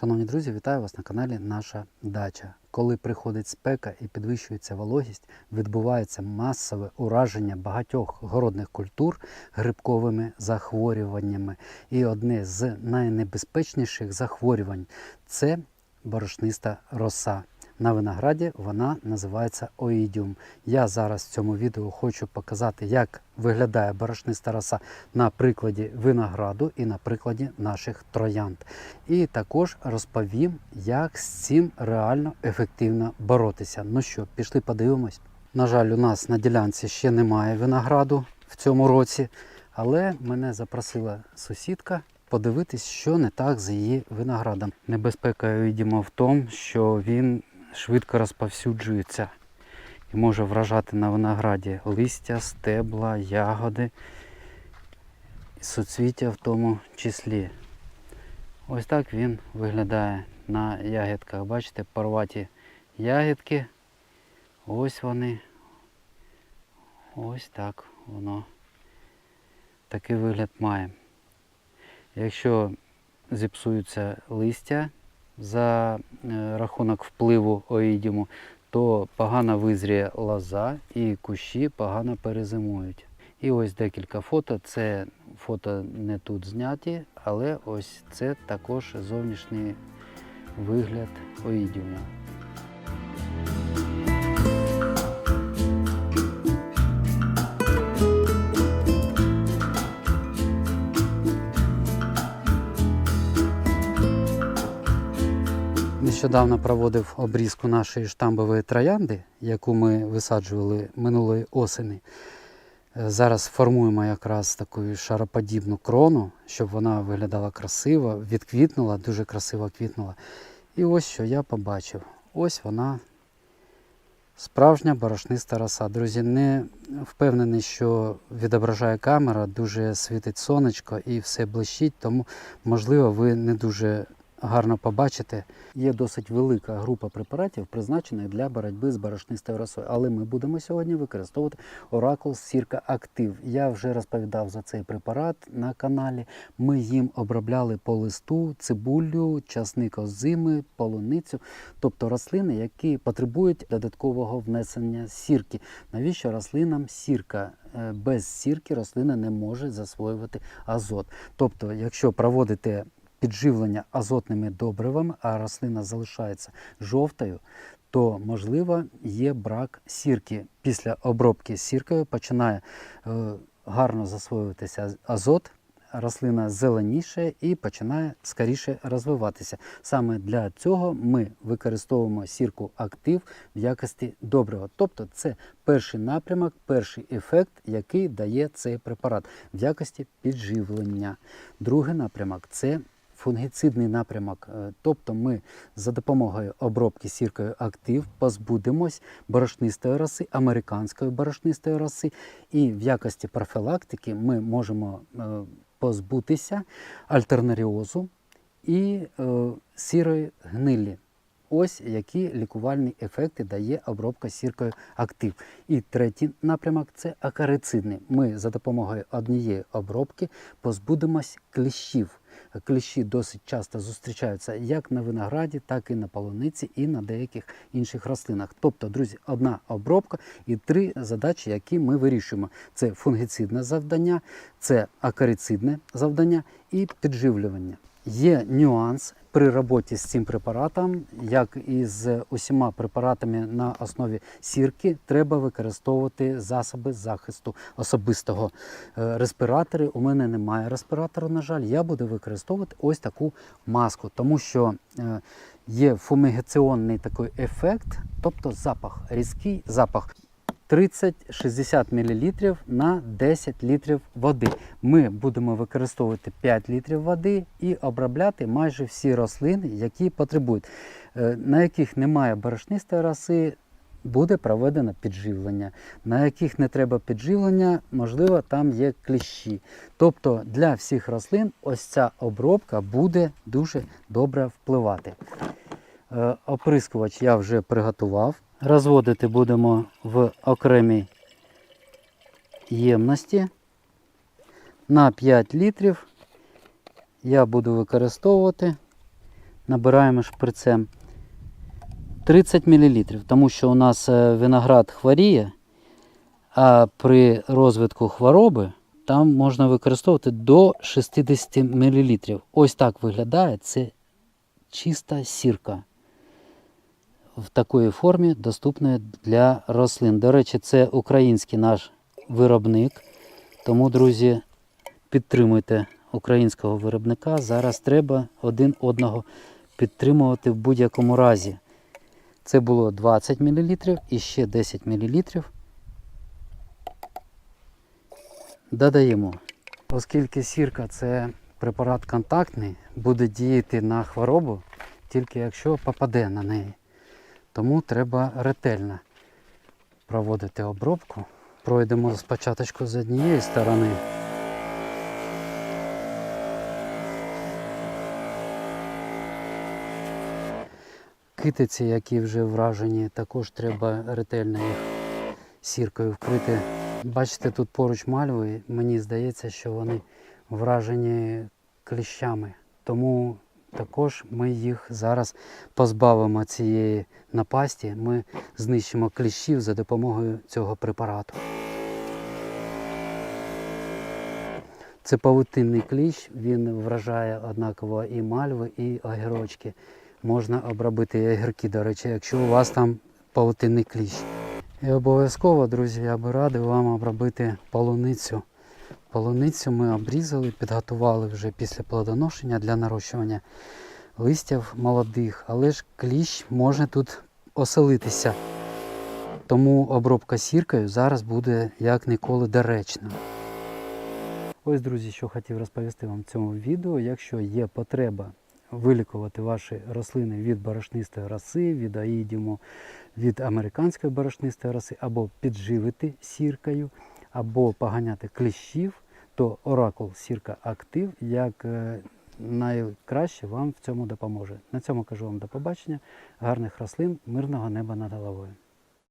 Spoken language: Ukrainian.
Шановні друзі, вітаю вас на каналі Наша Дача. Коли приходить спека і підвищується вологість, відбувається масове ураження багатьох городних культур грибковими захворюваннями. І одне з найнебезпечніших захворювань це борошниста роса. На винограді вона називається оїдіум. Я зараз в цьому відео хочу показати, як виглядає борошниста роса на прикладі винограду і на прикладі наших троянд. І також розповім, як з цим реально ефективно боротися. Ну що, пішли подивимось. На жаль, у нас на ділянці ще немає винограду в цьому році, але мене запросила сусідка подивитись, що не так з її виноградом. Небезпека відомо в тому, що він швидко розповсюджується і може вражати на винограді листя, стебла, ягоди, суцвіття в тому числі. Ось так він виглядає на ягідках. Бачите, порваті ягідки. Ось вони. Ось так воно. Такий вигляд має. Якщо зіпсуються листя за е, рахунок впливу оїдіму, то погано визріє лоза і кущі погано перезимують. І ось декілька фото. Це фото не тут зняті, але ось це також зовнішній вигляд оїдіуму. Нещодавно проводив обрізку нашої штамбової троянди, яку ми висаджували минулої осені. Е, Зараз формуємо якраз таку шароподібну крону, щоб вона виглядала красиво, відквітнула, дуже красиво квітнула. І ось що я побачив. Ось вона справжня борошниста роса. Друзі, не впевнений, що відображає камера, дуже світить сонечко і все блищить, тому можливо ви не дуже гарно побачите. Є досить велика група препаратів, призначених для боротьби з борошнистою росою. Але ми будемо сьогодні використовувати Oracle Сірка Актив. Я вже розповідав за цей препарат на каналі. Ми їм обробляли по листу, цибулю, часник озими, полуницю, тобто рослини, які потребують додаткового внесення сірки. Навіщо рослинам сірка? Е, Без сірки рослина не може засвоювати азот. Тобто, якщо проводите підживлення азотними добривами, а рослина залишається жовтою, то можливо є брак сірки. Після обробки сіркою починає е, гарно засвоюватися азот. Рослина зеленіше і починає скоріше розвиватися. Саме для цього ми використовуємо сірку актив в якості добрива. Тобто це перший напрямок, перший ефект, який дає цей препарат в якості підживлення. Другий напрямок це фунгіцидний напрямок. Е, Тобто ми за допомогою обробки сіркою актив позбудемось борошнистої роси, американської борошнистої роси, і в якості профілактики ми можемо е, позбутися альтернаріозу і е, сірої гнилі. Ось які лікувальні ефекти дає обробка сіркою актив. І третій напрямок це акарицидний. Ми за допомогою однієї обробки позбудемось кліщів. Кліщі досить часто зустрічаються як на винограді, так і на полуниці, і на деяких інших рослинах. Тобто, друзі, одна обробка і три задачі, які ми вирішуємо: це фунгіцидне завдання, це акарицидне завдання і підживлювання. Є нюанс при роботі з цим препаратом, як і з усіма препаратами на основі сірки, треба використовувати засоби захисту особистого. Е, Респіратори у мене немає респіратора, на жаль, я буду використовувати ось таку маску, тому що е, є фумігаційний такий ефект, тобто запах, різкий запах. 30-60 мл на 10 літрів води. Ми будемо використовувати 5 літрів води і обробляти майже всі рослини, які потребують, Е, на яких немає борошнистої роси. Буде проведено підживлення, на яких не треба підживлення, можливо, там є кліщі. Тобто для всіх рослин ось ця обробка буде дуже добре впливати. Е, Оприскувач я вже приготував. Розводити будемо в окремій ємності. На 5 літрів я буду використовувати набираємо шприцем 30 мл, тому що у нас е, виноград хворіє, а при розвитку хвороби там можна використовувати до 60 мл. Ось так виглядає. Це чиста сірка. В такої формі доступна для рослин. До речі, це український наш виробник. Тому, друзі, підтримуйте українського виробника. Зараз треба один одного підтримувати в будь-якому разі. Це було 20 мл і ще 10 мл. Додаємо. Оскільки сірка це препарат контактний, буде діяти на хворобу тільки якщо попаде на неї. Тому треба ретельно проводити обробку. Пройдемо спочатку з однієї сторони. Китиці, які вже вражені, також треба ретельно їх сіркою вкрити. Бачите, тут поруч мальви, мені здається, що вони вражені кліщами. Тому також ми їх зараз позбавимо цієї напасті. Ми знищимо кліщів за допомогою цього препарату. Це павутинний кліщ, він вражає однаково і мальви, і огірочки. Можна обробити огірки, до речі, якщо у вас там павутинний кліщ. І обов'язково, друзі, я би радив вам обробити полуницю. Полуницю ми обрізали, підготували вже після плодоношення для нарощування листів молодих, але ж кліщ може тут оселитися. Тому обробка сіркою зараз буде як ніколи доречна. Ось, друзі, що хотів розповісти вам в цьому відео. Якщо є потреба вилікувати ваші рослини від борошнистої роси, від аїдіму, від американської борошнистої роси, або підживити сіркою, або поганяти кліщів, то оракул сірка актив як е, найкраще вам в цьому допоможе. На цьому кажу вам до побачення, гарних рослин, мирного неба над головою.